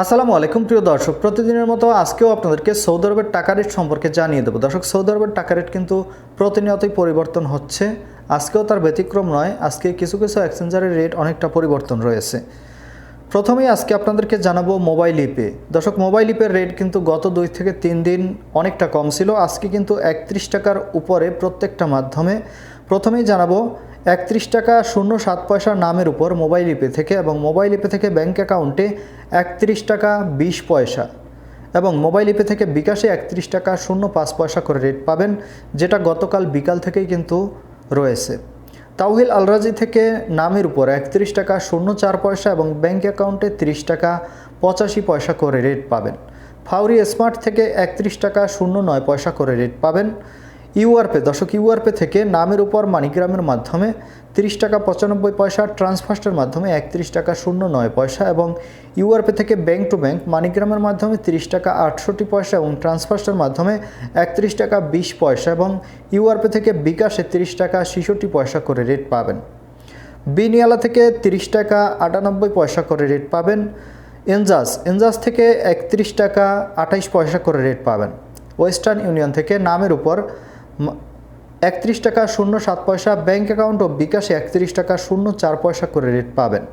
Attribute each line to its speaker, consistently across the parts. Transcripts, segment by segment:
Speaker 1: আসসালামু আলাইকুম প্রিয় দর্শক, প্রতিদিনের মতো আজকেও আপনাদেরকে সৌদি আরবের টাকা রেট সম্পর্কে জানিয়ে দেবো। দর্শক, সৌদি আরবের টাকা রেট কিন্তু প্রতিনিয়তই পরিবর্তন হচ্ছে। আজকেও তার ব্যতিক্রম নয়, আজকে কিছু কিছু এক্সচেঞ্জারের রেট অনেকটা পরিবর্তন রয়েছে। প্রথমেই আজকে আপনাদেরকে জানাব মোবাইল ইপে। দর্শক, মোবাইল ইপের রেট কিন্তু গত দুই থেকে তিন দিন অনেকটা কম ছিল। আজকে কিন্তু একত্রিশ টাকার উপরে প্রত্যেকটা মাধ্যমে। প্রথমেই জানাব একত্রিশ টাকা শূন্য সাত পয়সার নামের উপর মোবাইল ইপে থেকে এবং মোবাইল ইপে থেকে ব্যাঙ্ক অ্যাকাউন্টে একত্রিশ টাকা বিশ পয়সা এবং মোবাইল ইপে থেকে বিকাশে একত্রিশ টাকা শূন্য পাঁচ পয়সা করে রেট পাবেন, যেটা গতকাল বিকাল থেকেই কিন্তু রয়েছে। তাওহিল আলরাজি থেকে নামের উপর একত্রিশ টাকা শূন্য চার পয়সা এবং ব্যাঙ্ক অ্যাকাউন্টে তিরিশ টাকা পঁচাশি পয়সা করে রেট পাবেন। ফাউরি স্মার্ট থেকে একত্রিশ টাকা শূন্য নয় পয়সা করে রেট পাবেন। ইউআরপে দশক ইউআরপে থেকে নামের উপর মানিগ্রামের মাধ্যমে তিরিশ টাকা পঁচানব্বই পয়সা, ট্রান্সফার্স্টের মাধ্যমে একত্রিশ টাকা শূন্য নয় পয়সা এবং ইউআরপে থেকে ব্যাংক টু ব্যাংক মানিগ্রামের মাধ্যমে তিরিশ টাকা আটষট্টি পয়সা এবং ট্রান্সফার্স্টের মাধ্যমে একত্রিশ টাকা বিশ পয়সা এবং ইউআরপে থেকে বিকাশে তিরিশ টাকা ছেষট্টি পয়সা করে রেট পাবেন। বিনিয়ালা থেকে তিরিশ টাকা আটানব্বই পয়সা করে রেট পাবেন। এনজাস এনজাস থেকে একত্রিশ টাকা আঠাইশ পয়সা করে রেট পাবেন। ওয়েস্টার্ন ইউনিয়ন থেকে নামের উপর একত্রিশ টাকা শূন্য সাত পয়সা ব্যাঙ্ক অ্যাকাউন্ট ও বিকাশে একত্রিশ টাকা শূন্য চার পয়সা করে রেট পাবেন।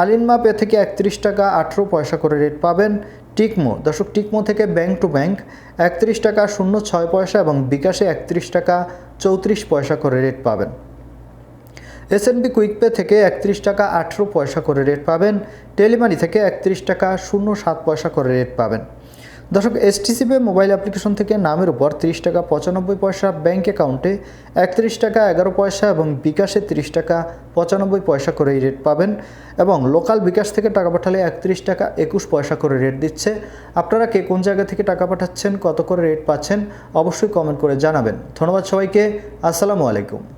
Speaker 1: আলিনমা পে থেকে একত্রিশ টাকা আঠেরো পয়সা করে রেট পাবেন টিকমো। দর্শক, টিকমো থেকে ব্যাংক টু ব্যাংক একত্রিশ টাকা শূন্য ছয় পয়সা এবং বিকাশে একত্রিশ টাকা চৌত্রিশ পয়সা করে রেট পাবেন। এসএনবি কুইকপে থেকে একত্রিশ টাকা আঠেরো পয়সা করে রেট পাবেন। টেলিমানি থেকে একত্রিশ টাকা শূন্য সাত পয়সা করে রেট পাবেন। দর্শক এসটিসিপে মোবাইল অ্যাপ্লিকেশন থেকে নামের উপর তিরিশ টাকা পঁচানব্বই পয়সা ব্যাঙ্ক অ্যাকাউন্টে একত্রিশ টাকা এগারো পয়সা এবং বিকাশে তিরিশ টাকা পঁচানব্বই পয়সা করে এই রেট পাবেন এবং লোকাল বিকাশ থেকে টাকা পাঠালে একত্রিশ টাকা একুশ পয়সা করে রেট দিচ্ছে। আপনারা কে কোন জায়গা থেকে টাকা পাঠাচ্ছেন, কত করে রেট পাচ্ছেন, অবশ্যই কমেন্ট করে জানাবেন। ধন্যবাদ সবাইকে, আসসালামু আলাইকুম।